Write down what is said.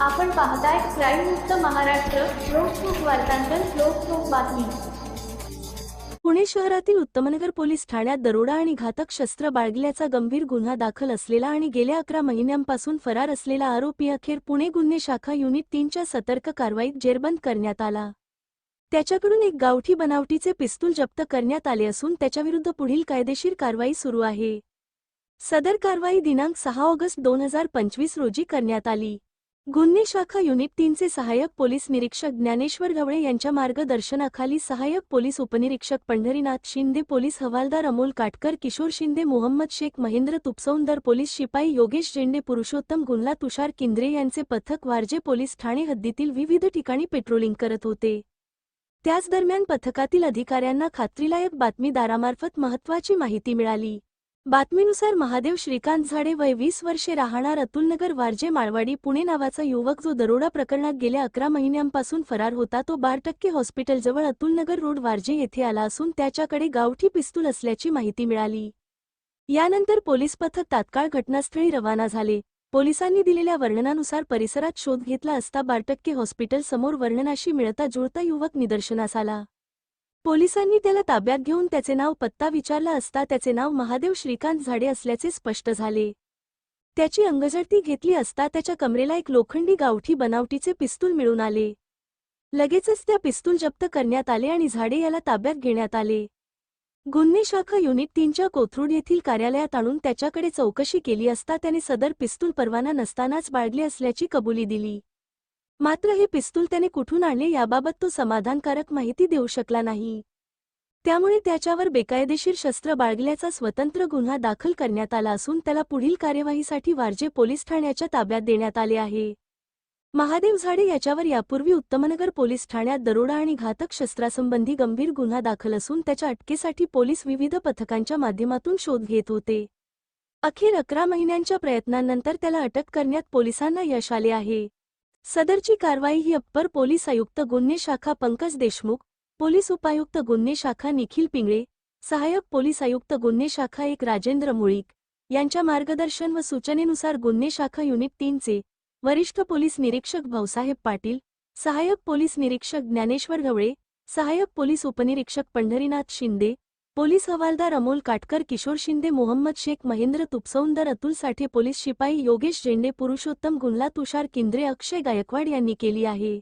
आपण पाहताय क्राईम मुक्त महाराष्ट्र लोकसुख वार्तांकन लोकसुख बातमी. पुणे शहरातील उत्तमनगर पोलीस ठाण्यात दरोडा आणि घातक शस्त्र बाळगल्याचा गंभीर गुन्हा दाखल असलेला आणि गेल्या अकरा महिन्यांपासून फरार असलेला आरोपी अखेर पुणे गुन्हे शाखा युनिट तीनच्या सतर्क कारवाईत जेरबंद करण्यात आला. त्याच्याकडून एक गावठी बनावटीचे पिस्तूल जप्त करण्यात आले असून त्याच्याविरुद्ध पुढील कायदेशीर कारवाई सुरू आहे. सदर कारवाई दिनांक सहा ऑगस्ट दोन हजार पंचवीस रोजी करण्यात आली. गुन्हे शाखा युनिट तीनचे सहाय्यक पोलीस निरीक्षक ज्ञानेश्वर गवळे यांच्या मार्गदर्शनाखाली सहाय्यक पोलीस उपनिरीक्षक पंढरीनाथ शिंदे पोलीस हवालदार अमोल काटकर किशोर शिंदे मोहम्मद शेख महेंद्र तुपसौंदर पोलीस शिपाई योगेश जेंडे पुरुषोत्तम गुंडला तुषार किंद्रे यांचे पथक वारजे पोलीस ठाणे हद्दीतील विविध ठिकाणी पेट्रोलिंग करत होते. त्याच दरम्यान पथकातील अधिकाऱ्यांना खात्रीलायक बातमीदारामार्फत महत्वाची माहिती मिळाली. बातमीनुसार महादेव श्रीकांत झाडे वय वीस वर्षे राहणार अतुलनगर वारजे माळवाडी पुणे नावाचा युवक जो दरोडा प्रकरणात गेल्या अकरा महिन्यांपासून फरार होता तो बार टक्के हॉस्पिटलजवळ अतुलनगर रोड वारजे येथे आला असून त्याच्याकडे गावठी पिस्तूल असल्याची माहिती मिळाली. यानंतर पोलीस पथक तात्काळ घटनास्थळी रवाना झाले. पोलिसांनी दिलेल्या वर्णनानुसार परिसरात शोध घेतला असता बारटक्के हॉस्पिटल समोर वर्णनाशी मिळता जुळता युवक निदर्शनास आला. पोलिसांनी त्याला ताब्यात घेऊन त्याचे नाव पत्ता विचारला असता त्याचे नाव महादेव श्रीकांत झाडे असल्याचे स्पष्ट झाले. त्याची अंगजडती घेतली असता त्याच्या कमरेला एक लोखंडी गावठी बनावटीचे पिस्तूल मिळून आले. लगेचच त्या पिस्तूल जप्त करण्यात आले आणि झाडे याला ताब्यात घेण्यात आले. गुन्हे शाखा युनिट तीनच्या कोथरूड येथील कार्यालयात आणून त्याच्याकडे चौकशी केली असता त्याने सदर पिस्तूल परवाना नसतानाच बाळगले असल्याची कबुली दिली. मात्र हे पिस्तूल त्याने कुठून आणले याबाबत तो समाधानकारक माहिती देऊ शकला नाही. त्यामुळे त्याच्यावर बेकायदेशीर शस्त्र बाळगल्याचा स्वतंत्र गुन्हा दाखल करण्यात आला असून त्याला पुढील कार्यवाहीसाठी वारजे पोलीस ठाण्याच्या ताब्यात देण्यात आले आहे. महादेव झाडे याच्यावर यापूर्वी उत्तमनगर पोलीस ठाण्यात दरोडा आणि घातक शस्त्रासंबंधी गंभीर गुन्हा दाखल असून त्याच्या अटकेसाठी पोलीस विविध पथकांच्या माध्यमातून शोध घेत होते. अखेर अकरा महिन्यांच्या प्रयत्नांनंतर त्याला अटक करण्यात पोलिसांना यश आले आहे. सदरची कारवाई ही अप्पर पोलीस आयुक्त गुन्हे शाखा पंकज देशमुख पोलीस उपायुक्त गुन्हे शाखा निखिल पिंगळे सहाय्यक पोलीस आयुक्त गुन्हे शाखा एक राजेंद्र मुळीक यांच्या मार्गदर्शन व सूचनेनुसार गुन्हे शाखा युनिट तीनचे वरिष्ठ पोलीस निरीक्षक भाऊसाहेब पाटील सहाय्यक पोलीस निरीक्षक ज्ञानेश्वर गवळे सहाय्यक पोलीस उपनिरीक्षक पंढरीनाथ शिंदे पोलीस हवालदार अमोल काटकर किशोर शिंदे मोहम्मद शेख महेंद्र तुपसौंदर अतुल साठे पोलीस शिपाई योगेश जेंडे पुरुषोत्तम गुंडला तुषार किंद्रे अक्षय गायकवाड यांनी केली आहे.